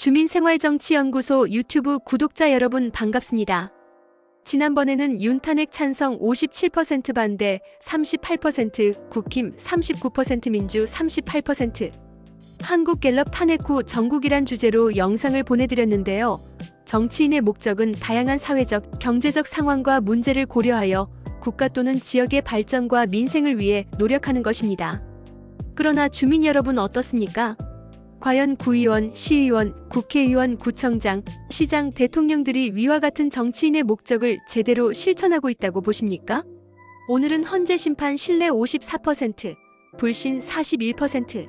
주민생활정치연구소 유튜브 구독자 여러분 반갑습니다. 지난번에는 윤탄핵 찬성 57% 반대 38%, 국힘 39% 민주 38%, 한국갤럽 탄핵 후 전국이란 주제로 영상을 보내드렸는데요. 정치인의 목적은 다양한 사회적, 경제적 상황과 문제를 고려하여 국가 또는 지역의 발전과 민생을 위해 노력하는 것입니다. 그러나 주민 여러분 어떻습니까? 과연 구의원, 시의원, 국회의원, 구청장, 시장, 대통령들이 위와 같은 정치인의 목적을 제대로 실천하고 있다고 보십니까? 오늘은 헌재 심판 신뢰 54%, 불신 41%,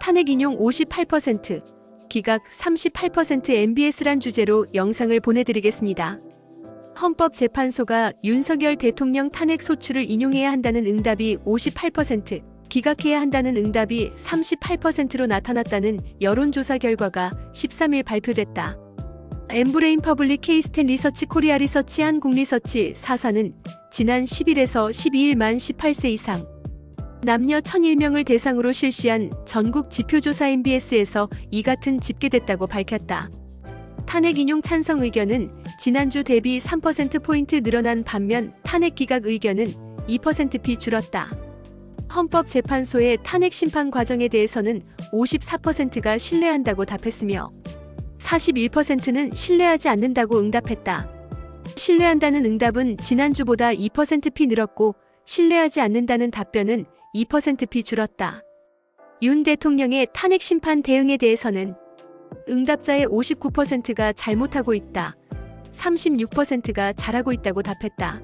탄핵 인용 58%, 기각 38% MBS란 주제로 영상을 보내드리겠습니다. 헌법재판소가 윤석열 대통령 탄핵 소추를 인용해야 한다는 응답이 58%, 기각해야 한다는 응답이 38%로 나타났다는 여론조사 결과가 13일 발표됐다. 엠브레인 퍼블릭 케이스텐 리서치 코리아 리서치 한국 리서치 사사는 지난 10일에서 12일 만 18세 이상 남녀 1001명을 대상으로 실시한 전국 지표조사 MBS에서 이 같은 집계됐다고 밝혔다. 탄핵 인용 찬성 의견은 지난주 대비 3%포인트 늘어난 반면 탄핵 기각 의견은 2%피 줄었다. 헌법재판소의 탄핵 심판 과정에 대해서는 54%가 신뢰한다고 답했으며 41%는 신뢰하지 않는다고 응답했다. 신뢰한다는 응답은 지난주보다 2%피 늘었고 신뢰하지 않는다는 답변은 2%피 줄었다. 윤 대통령의 탄핵 심판 대응에 대해서는 응답자의 59%가 잘못하고 있다. 36%가 잘하고 있다고 답했다.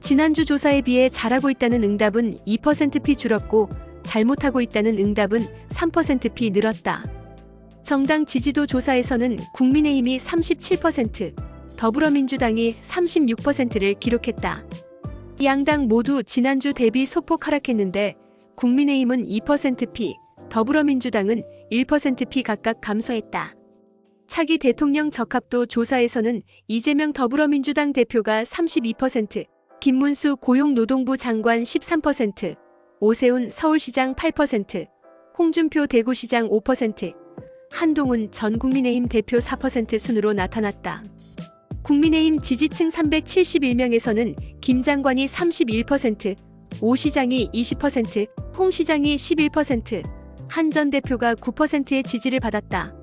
지난주 조사에 비해 잘하고 있다는 응답은 2%피 줄었고 잘못하고 있다는 응답은 3%피 늘었다. 정당 지지도 조사에서는 국민의힘이 37%, 더불어민주당이 36%를 기록했다. 양당 모두 지난주 대비 소폭 하락했는데 국민의힘은 2%피, 더불어민주당은 1%피 각각 감소했다. 차기 대통령 적합도 조사에서는 이재명 더불어민주당 대표가 32%, 김문수 고용노동부 장관 13%, 오세훈 서울시장 8%, 홍준표 대구시장 5%, 한동훈 전 국민의힘 대표 4% 순으로 나타났다. 국민의힘 지지층 371명에서는 김 장관이 31%, 오 시장이 20%, 홍 시장이 11%, 한 전 대표가 9%의 지지를 받았다.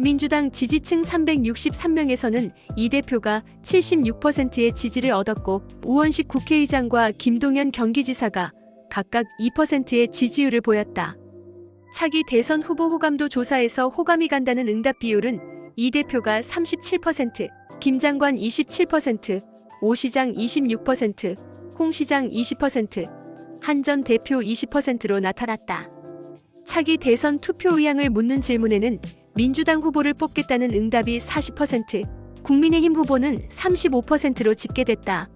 민주당 지지층 363명에서는 이 대표가 76%의 지지를 얻었고 우원식 국회의장과 김동연 경기지사가 각각 2%의 지지율을 보였다. 차기 대선 후보 호감도 조사에서 호감이 간다는 응답 비율은 이 대표가 37%, 김 장관 27%, 오 시장 26%, 홍 시장 20%, 한 전 대표 20%로 나타났다. 차기 대선 투표 의향을 묻는 질문에는 민주당 후보를 뽑겠다는 응답이 40%, 국민의힘 후보는 35%로 집계됐다.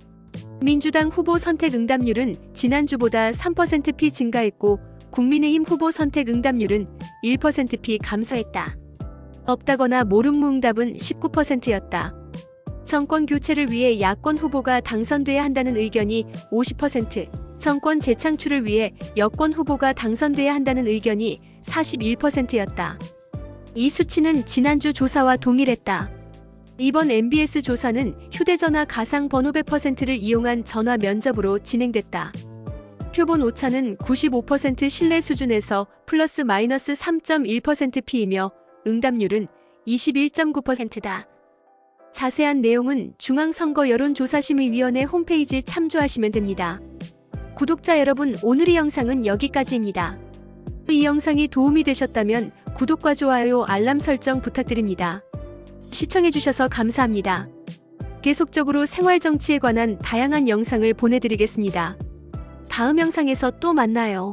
민주당 후보 선택 응답률은 지난주보다 3%피 증가했고 국민의힘 후보 선택 응답률은 1%피 감소했다. 없다거나 모름무 응답은 19%였다. 정권 교체를 위해 야권 후보가 당선돼야 한다는 의견이 50%, 정권 재창출을 위해 여권 후보가 당선돼야 한다는 의견이 41%였다. 이 수치는 지난주 조사와 동일했다. 이번 MBS 조사는 휴대전화 가상 번호 100%를 이용한 전화 면접으로 진행됐다. 표본 오차는 95% 신뢰 수준에서 플러스 마이너스 3.1%P이며 응답률은 21.9%다. 자세한 내용은 중앙선거 여론조사심의위원회 홈페이지 참조하시면 됩니다. 구독자 여러분, 오늘의 영상은 여기까지입니다. 이 영상이 도움이 되셨다면 구독과 좋아요, 알람 설정 부탁드립니다. 시청해주셔서 감사합니다. 계속적으로 생활 정치에 관한 다양한 영상을 보내드리겠습니다. 다음 영상에서 또 만나요.